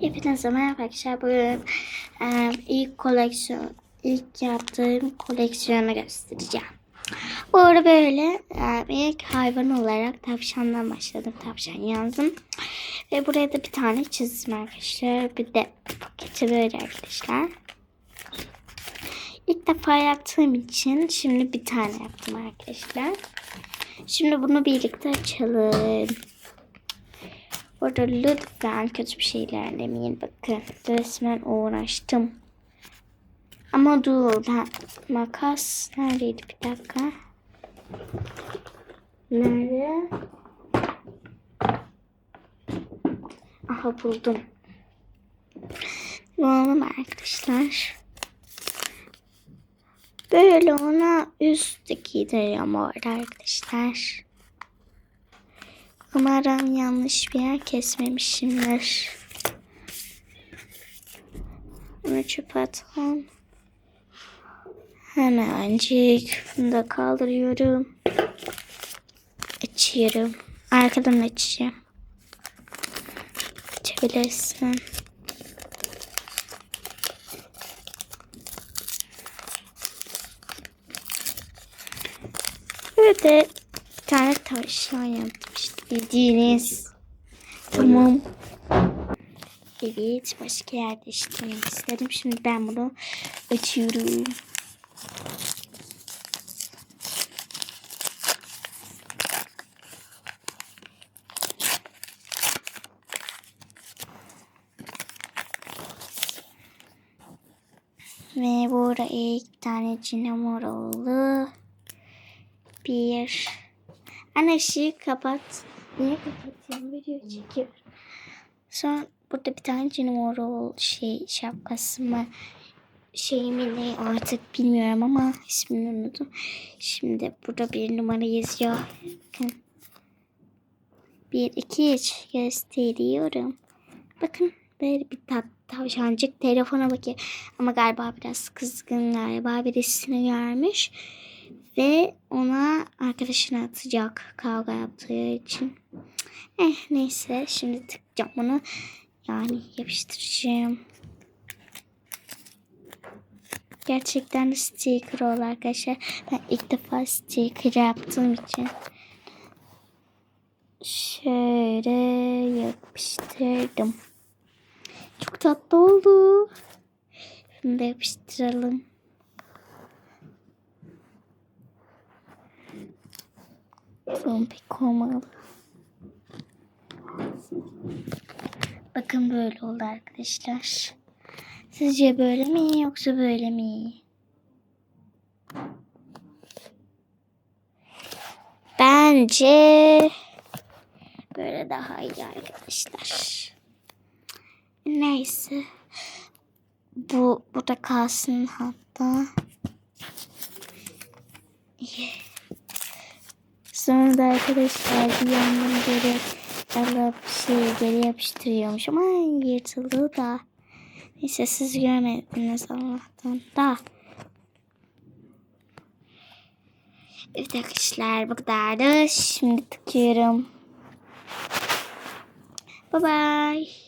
Hepinize merhaba arkadaşlar. Bugün e, ilk koleksiyon, ilk yaptığım koleksiyonu göstereceğim. Bu arada böyle e, ilk hayvan olarak tavşandan başladım. Tavşan yazdım. Ve buraya da bir tane çizdim arkadaşlar. Bir de paketi böyle arkadaşlar. İlk defa yaptığım için şimdi bir tane yaptım arkadaşlar. Şimdi bunu birlikte açalım. Burada lütfen kötü bir şeyler demeyin. Bakın resmen uğraştım. Ama dur ben makas neredeydi bir dakika. Nerede? Aha buldum. Bulalım arkadaşlar. Böyle ona üst giydiriyorum orada arkadaşlar. Umarım yanlış bir yer kesmemişimdir. Bunu çöpe atalım. Hemencik bunu da kaldırıyorum. Açıyorum. Arkadan açacağım. Açabilirsin. Böyle de tane tavşan yaptım işte bildiğiniz. Tamam. Evet başka yerde işlemek istedim. Şimdi ben bunu açıyorum. Ve burada ilk tane cinamor oldu. Bir. Anne ışığı kapat. Niye kapatayım? Video çekiyorum. Sonra burada bir tane cinamor şey şapkası mı? Şey ne artık bilmiyorum ama ismini unuttum. Şimdi burada bir numara yazıyor. Bakın. Bir, iki, üç gösteriyorum. Bakın böyle bir tat tavşancık telefona bakıyor. Ama galiba biraz kızgın galiba birisini görmüş. Ve ona arkadaşına atacak kavga yaptığı için. Eh neyse şimdi tıkacağım bunu. Yani yapıştıracağım. Gerçekten sticker oldu arkadaşlar. Ben ilk defa sticker yaptığım için. Şöyle yapıştırdım. Çok tatlı oldu. Da yapıştıralım. Zombik olmalı. Bakın böyle oldu arkadaşlar. Sizce böyle mi yoksa böyle mi? Bence böyle daha iyi arkadaşlar. Neyse. Bu burada kalsın hatta. Sonra da arkadaşlar bir yandan geri alıp şey geri yapıştırıyormuş ama yırtıldı da. Neyse siz görmediniz Allah'tan da. Evet arkadaşlar bu kadardı. Şimdi tıkıyorum. Bye bye.